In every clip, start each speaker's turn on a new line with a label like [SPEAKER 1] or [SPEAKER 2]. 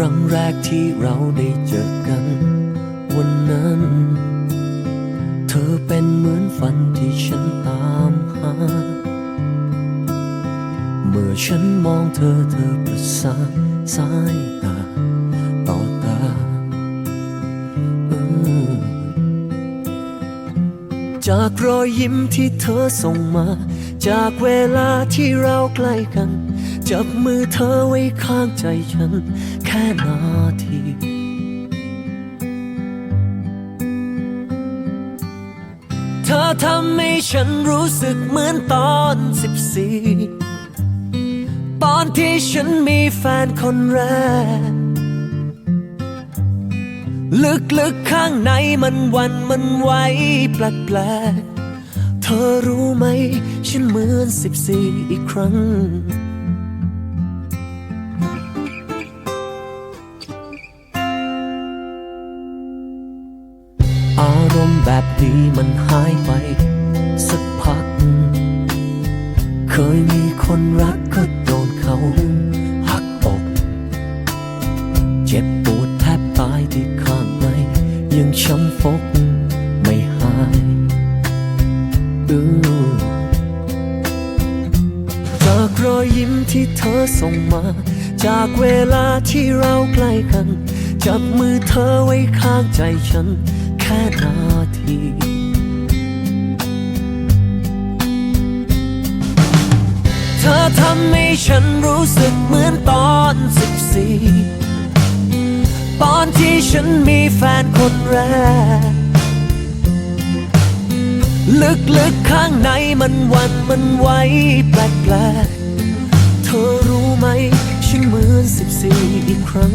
[SPEAKER 1] ครั้งแรกที่เราได้เจอกัน วันนั้น เธอเป็นเหมือนฝันที่ฉันตามหา เมื่อฉันมองเธอเธอประสานสายตาต่อตาจากรอยยิ้มที่เธอส่งมา จากเวลาที่เราใกล้กัน จับมือเธอไว้ข้างใจฉัน แค่นาทีเธอทำให้ฉันรู้สึกเหมือนตอนสิบสี่ตอนที่ฉันมีแฟนคนแรก ลึกๆข้างในมันวันมันไหวแปลกๆเธอรู้ไหม ฉันเหมือนสิบสี่อีกครั้ง มณ์แบบนี้มันหายไป สักพัก เคยมีคนรักก็โดนเขาหักอกเจ็บปวดแทบตายที่ข้างในยังช้ำฟกไม่หายอือจากรอยยิ้มที่เธอส่งมา จากเวลาที่เราใกล้กัน จับมือเธอไว้ข้างใจฉัน ค่นาทีเธอทำให้ฉันรู้สึกเหมือนตอนสิบสี่ตอนที่ฉันมีแฟนคนแรก ลึกๆข้างในมันวันมันไหวแปลกๆเธอรู้ไหม ฉันเหมือนสิบสี่อีกครั้ง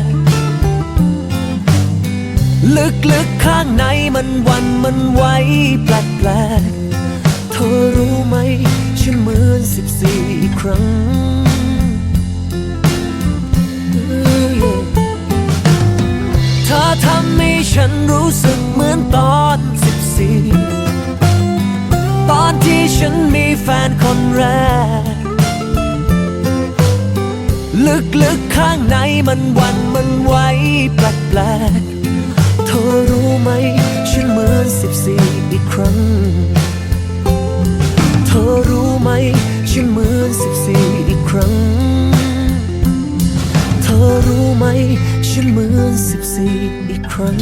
[SPEAKER 1] ลึกๆข้างในมันวันมันไหวแปลกๆเธอรู้ไหมฉันเหมือนสิบสี่อีกครั้ง เธอทำให้ฉันรู้สึกเหมือนตอนสิบสี่ตอนที่ฉันมีแฟนคนแรก ลึกๆข้างในมันวันมันไหวแปลกๆ รู้ไหม ฉันเหมือนสิบสี่อีกครั้ง เธอรู้ไหม ฉันเหมือนสิบสี่อีกครั้ง เธอรู้ไหม ฉันเหมือนสิบสี่อีกครั้ง